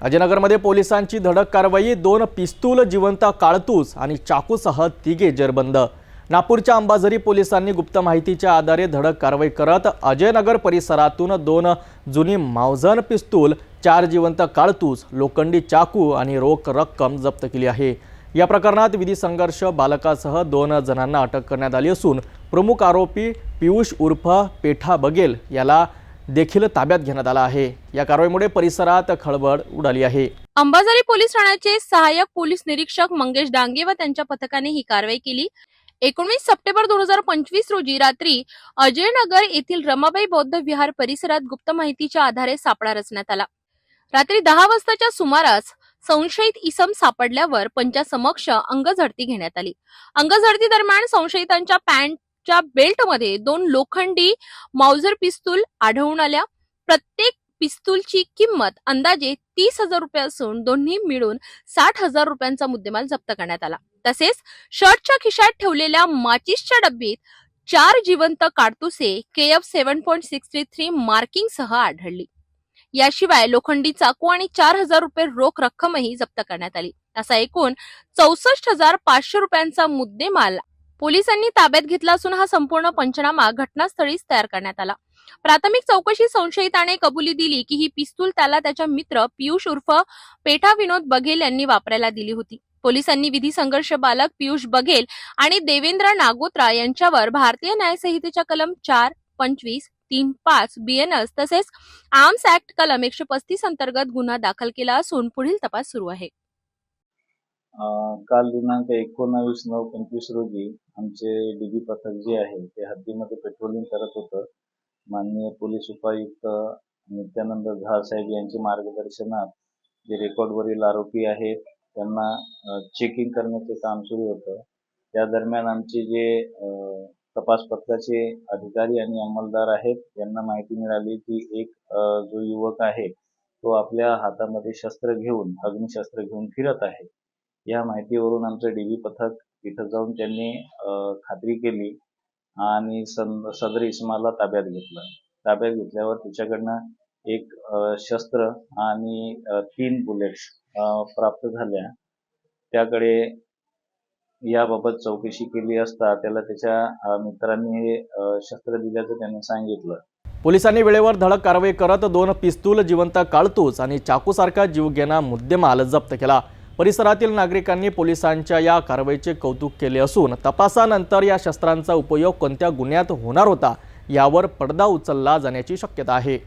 अजयनगरमध्ये पोलिसांची धडक कारवाई दोन पिस्तूल जिवंत काळतूस आणि चाकूसह तिघे जेरबंद. नागपूरच्या अंबाझरी पोलिसांनी गुप्त माहितीच्या आधारे धडक कारवाई करत अजयनगर परिसरातून दोन जुनी मावजन पिस्तूल चार जिवंत काळतूस लोखंडी चाकू आणि रोख रक्कम जप्त केली आहे. या प्रकरणात विधी संघर्ष बालकासह दोन जणांना अटक करण्यात आली असून प्रमुख आरोपी पियुष उर्फ पेठा बगेल याला देखील ताब्यात घेण्यात आला आहे. या कारवाईमुळे परिसरात खळबळ उडाली आहे. अंबाझरी पोलीस ठाण्याचे सहाय्यक पोलीस निरीक्षक मंगेश डांगे व त्यांच्या पथकाने ही कारवाई केली. एकोणवीस सप्टेंबर दोन हजार पंचवीस रोजी रात्री अजयनगर येथील रमाबाई बौद्ध विहार परिसरात गुप्त माहितीच्या आधारे सापळा रचण्यात आला. रात्री दहा वाजताच्या सुमारास संशयित इसम सापडल्यावर पंचासमक्ष अंगझडती घेण्यात आली. अंगझडती दरम्यान संशयितांच्या पॅन्ट च्या बेल्टमध्ये दोन लोखंडी माउझर पिस्तूल आढळून आल्या. प्रत्येक पिस्तूलची किंमत अंदाजे तीस हजार रुपये असून दोन्ही मिळून साठ हजार रुपयांचा मुद्देमाल जप्त करण्यात आला. तसेच शर्टच्या खिशात ठेवलेल्या माचीसच्या डब्बीत चार जिवंत काडतुसे K F seven point six three three marking सह आढळली. याशिवाय लोखंडी चाकू आणि चार हजार रुपये रोख रक्कमही जप्त करण्यात आली. असा एकूण चौसष्ट हजार पाचशे रुपयांचा मुद्देमाल पोलिसांनी ताब्यात घेतला असून हा संपूर्ण पंचनामा घटनास्थळीच तयार करण्यात आला. प्राथमिक चौकशी संशयिताने कबुली दिली की ही पिस्तूल त्याला त्याच्या मित्र पियुष उर्फ पेठा विनोद बघेल यांनी वापरायला दिली होती. पोलिसांनी विधी संघर्ष बालक पियुष बघेल आणि देवेंद्र नागोत्रा यांच्यावर भारतीय न्यायसंहितेच्या कलम चार पंचवीस तीन पाच बीएनएस तसेच आर्म्स ऍक्ट कलम एकशे पस्तीस अंतर्गत गुन्हा दाखल केला असून पुढील तपास सुरू आहे. काल दिनांक एकोणावीस नऊ पंचवीस रोजी आमचे डी बी पथक जे आहे ते हद्दीमध्ये पेट्रोलिंग करत होतं. माननीय पोलीस उपायुक्त नित्यानंद झा साहेब यांच्या मार्गदर्शनात जे रेकॉर्डवरील आरोपी आहेत त्यांना चेकिंग करण्याचे काम सुरू होतं. त्या दरम्यान आमचे जे तपास पथकाचे अधिकारी आणि अंमलदार आहेत यांना माहिती मिळाली की एक जो युवक आहे तो आपल्या हातामध्ये शस्त्र घेऊन अग्निशस्त्र घेऊन फिरत आहे. या माहितीवरून आमचं डी व्ही पथक तिथं जाऊन त्यांनी खात्री केली आणि सन सदर इसमाला ताब्यात घेतलं. ताब्यात घेतल्यावर तिच्याकडनं एक शस्त्र आणि तीन बुलेट्स प्राप्त झाल्या. त्याकडे याबाबत चौकशी केली असता त्याला त्याच्या मित्रांनी हे शस्त्र दिल्याचं त्यांनी सांगितलं. पोलिसांनी वेळेवर धडक कारवाई करत दोन पिस्तूल जिवंत काळतूस आणि चाकूसारखा जीवघेणा मुद्देमाल जप्त केला. परिसरातील नागरिकांनी पोलिसांच्या या कारवाईचे कौतुक केले असून तपासानंतर या शस्त्रांचा उपयोग कोणत्या गुन्ह्यात होणार होता यावर पडदा उचलला जाण्याची शक्यता आहे.